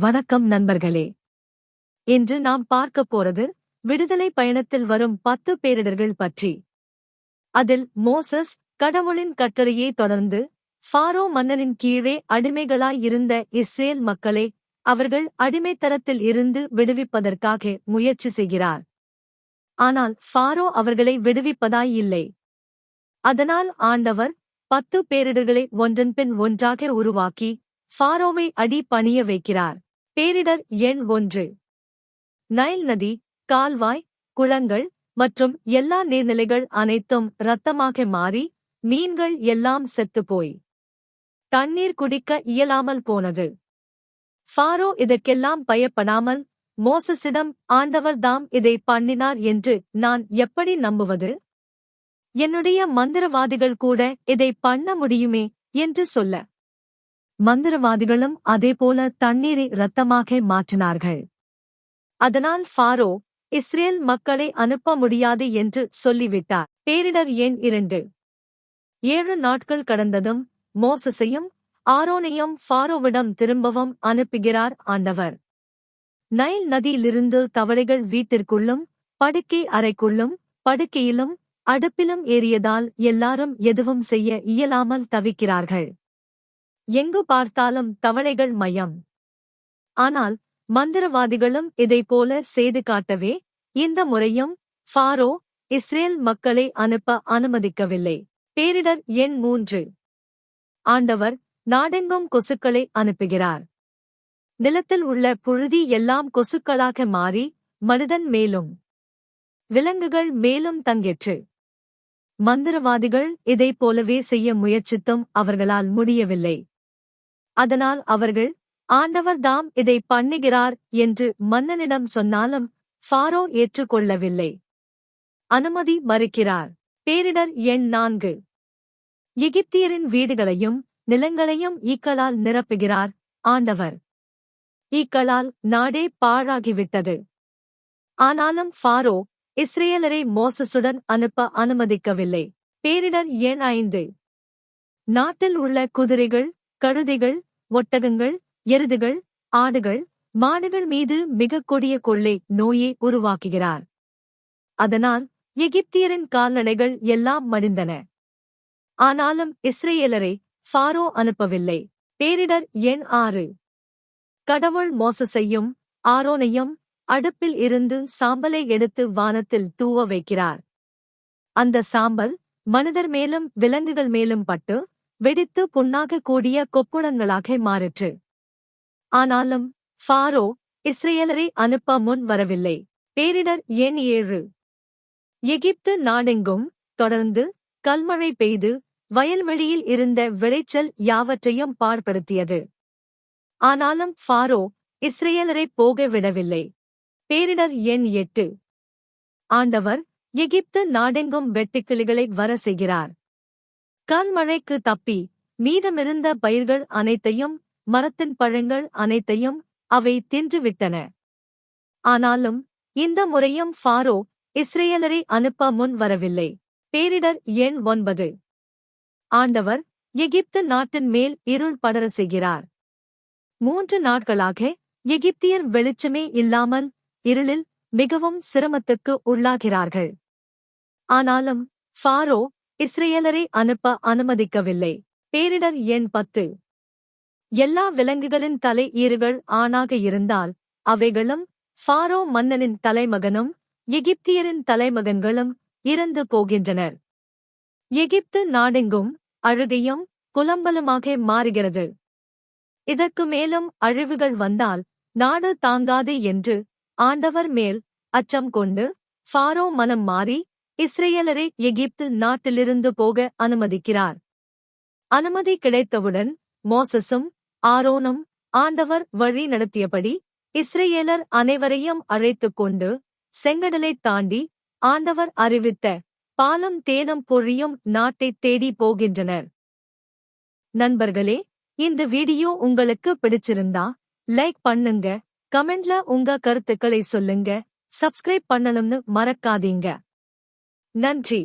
வணக்கம் நண்பர்களே. இன்று நாம் பார்க்கப் போறது விடுதலை பயணத்தில் வரும் பத்து பேரிடர்கள் பற்றி. அதில் மோசஸ் கடவுளின் கட்டளையை தொடர்ந்து ஃபாரோ மன்னனின் கீழே அடிமைகளாயிருந்த இஸ்ரேல் மக்களை அவர்கள் அடிமைத்தரத்தில் இருந்து விடுவிப்பதற்காக முயற்சி செய்கிறார். ஆனால் ஃபாரோ அவர்களை விடுவிப்பதாய் இல்லை. அதனால் ஆண்டவர் பத்து பேரிடர்களை ஒன்றன்பின் ஒன்றாக உருவாக்கி ஃபாரோவை அடி பணிய வைக்கிறார். பேரிடர் எண் ஒன்று. நைல் நதி கால்வாய் குளங்கள் மற்றும் எல்லா நீர்நிலைகள் அனைத்தும் இரத்தமாக மாறி மீன்கள் எல்லாம் செத்துப்போய். தண்ணீர் குடிக்க இயலாமல் போனது. ஃபாரோ இதற்கெல்லாம் பயப்படாமல் மோசஸிடம் ஆண்டவர்தாம் இதை பண்ணினார் என்று நான் எப்படி நம்புவது? என்னுடைய மந்திரவாதிகள் கூட இதை பண்ண முடியுமே? என்று சொல்ல. மந்திரவாதிகளும் அதேபோல தண்ணீரை இரத்தமாக மாற்றினார்கள். அதனால் ஃபாரோ இஸ்ரேல் மக்களை அனுப்ப முடியாது என்று சொல்லிவிட்டார். பேரிடர் எண் இரண்டு? ஏழு நாட்கள் கடந்ததும் மோசஸையும் ஆரோனையும் ஃபாரோவிடம் திரும்பவும் அனுப்புகிறார் ஆண்டவர். நைல் நதியிலிருந்து தவளைகள் வீட்டிற்குள்ளும் படுக்கை அறைக்குள்ளும் படுக்கையிலும் அடுப்பிலும் ஏறியதால் எல்லாரும் எதுவும் செய்ய இயலாமல் தவிக்கிறார்கள். எங்கு பார்த்தாலும் தவளைகள் மயம். ஆனால் மந்திரவாதிகளும் இதைப்போல செய்து காட்டவே இந்த முறையும் ஃபாரோ இஸ்ரேல் மக்களை அனுப்ப அனுமதிக்கவில்லை. பேரிடர் எண் மூன்று. ஆண்டவர் நாடெங்கும் கொசுக்களை அனுப்புகிறார். நிலத்தில் உள்ள புழுதி எல்லாம் கொசுக்களாக மாறி மனிதன் மேலும் விலங்குகள் மேலும் தங்கெற்று. மந்திரவாதிகள் இதைப் போலவே செய்ய முயற்சித்தும் அவர்களால் முடியவில்லை. அதனால் அவர்கள் ஆண்டவர் தாம் இதை பண்ணுகிறார் என்று மன்னனிடம் சொன்னாலும் ஃபாரோ ஏற்றுக்கொள்ளவில்லை. அனுமதி மறுக்கிறார். பேரிடர் எண் நான்கு. எகிப்தியரின் வீடுகளையும் நிலங்களையும் ஈக்களால் நிரப்புகிறார் ஆண்டவர். ஈக்களால் நாடே பாழாகிவிட்டது. ஆனாலும் ஃபாரோ இஸ்ரேலரை மோசசுடன் அனுப்ப அனுமதிக்கவில்லை. பேரிடர் எண் ஐந்து. நாட்டில் உள்ள குதிரைகள் கழுதிகள் ஒட்டகங்கள் எருதுகள் ஆடுகள் மாடுகள் மீது மிகக் கொடிய கொள்ளை நோயை உருவாக்குகிறார். அதனால் எகிப்தியரின் கால்நடைகள் எல்லாம் மடிந்தன. ஆனாலும் இஸ்ரேலரை ஃபாரோ அனுப்பவில்லை. பேரிடர் எண் ஆறு. கடவுள் மோசஸையும் ஆரோனையும் அடுப்பில் இருந்து சாம்பலை எடுத்து வானத்தில் தூவ வைக்கிறார். அந்த சாம்பல் மனிதர் மேலும் விலங்குகள் மேலும் பட்டு வெடித்து புண்ணாக கூடிய கொப்புளங்களாக மாறிற்று. ஆனாலும் ஃபாரோ இஸ்ரேலரை அனுப்ப முன் வரவில்லை. பேரிடர் எண் ஏழு? எகிப்து நாடெங்கும் தொடர்ந்து கல்மழை பெய்து வயல்வெளியில் இருந்த விளைச்சல் யாவற்றையும் பாழ்படுத்தியது ஆனாலும் ஃபாரோ இஸ்ரேலரை போக விடவில்லை. பேரிடர் எண் எட்டு? ஆண்டவர் எகிப்து நாடெங்கும் வெட்டுக்கிளிகளை வர செய்கிறார். கல்மழைக்கு தப்பி மீதமிருந்த பயிர்கள் அனைத்தையும் மரத்தின் பழங்கள் அனைத்தையும் அவை தின்றுவிட்டன. ஆனாலும் இந்த முறையும் ஃபாரோ இஸ்ரேலரை அனுப்ப முன் வரவில்லை. பேரிடர் எண் ஒன்பது. ஆண்டவர் எகிப்து நாட்டின் மேல் இருள் படர செய்கிறார் மூன்று நாட்களாக எகிப்தியர் வெளிச்சமே இல்லாமல் இருளில் மிகவும் சிரமத்துக்கு உள்ளாகிறார்கள். ஆனாலும் ஃபாரோ இஸ்ரேலரை அனுப்ப அனுமதிக்கவில்லை. பேரிடர் எண் பத்து. எல்லா விலங்குகளின் தலை ஈறுகள் ஆணாக இருந்தால் அவைகளும் ஃபாரோ மன்னனின் தலைமகனும் எகிப்தியரின் தலைமகன்களும் இறந்து போகின்றனர். எகிப்து நாடெங்கும் அழுகையும் குலம்பலுமாக மாறுகிறது. இதற்கு மேலும் அழிவுகள் வந்தால் நாடு தாங்காது என்று ஆண்டவர் மேல் அச்சம் கொண்டு ஃபாரோ மனம் மாறி இஸ்ரேலரை எகிப்து நாட்டிலிருந்து போக அனுமதிக்கிறார். அனுமதி கிடைத்தவுடன் மோசஸும் ஆரோனும் ஆண்டவர் வழி நடத்தியபடி இஸ்ரேலர் அனைவரையும் அழைத்துக் கொண்டு செங்கடலைத் தாண்டி ஆண்டவர் அறிவித்த பாலம் தேனம் பொழியும் நாட்டைத் தேடி போகின்றனர். நண்பர்களே இந்த வீடியோ உங்களுக்கு பிடிச்சிருந்தா லைக் பண்ணுங்க கமெண்ட்ல உங்க கருத்துக்களை சொல்லுங்க சப்ஸ்கிரைப் பண்ணணும்னு மறக்காதீங்க. நன்றி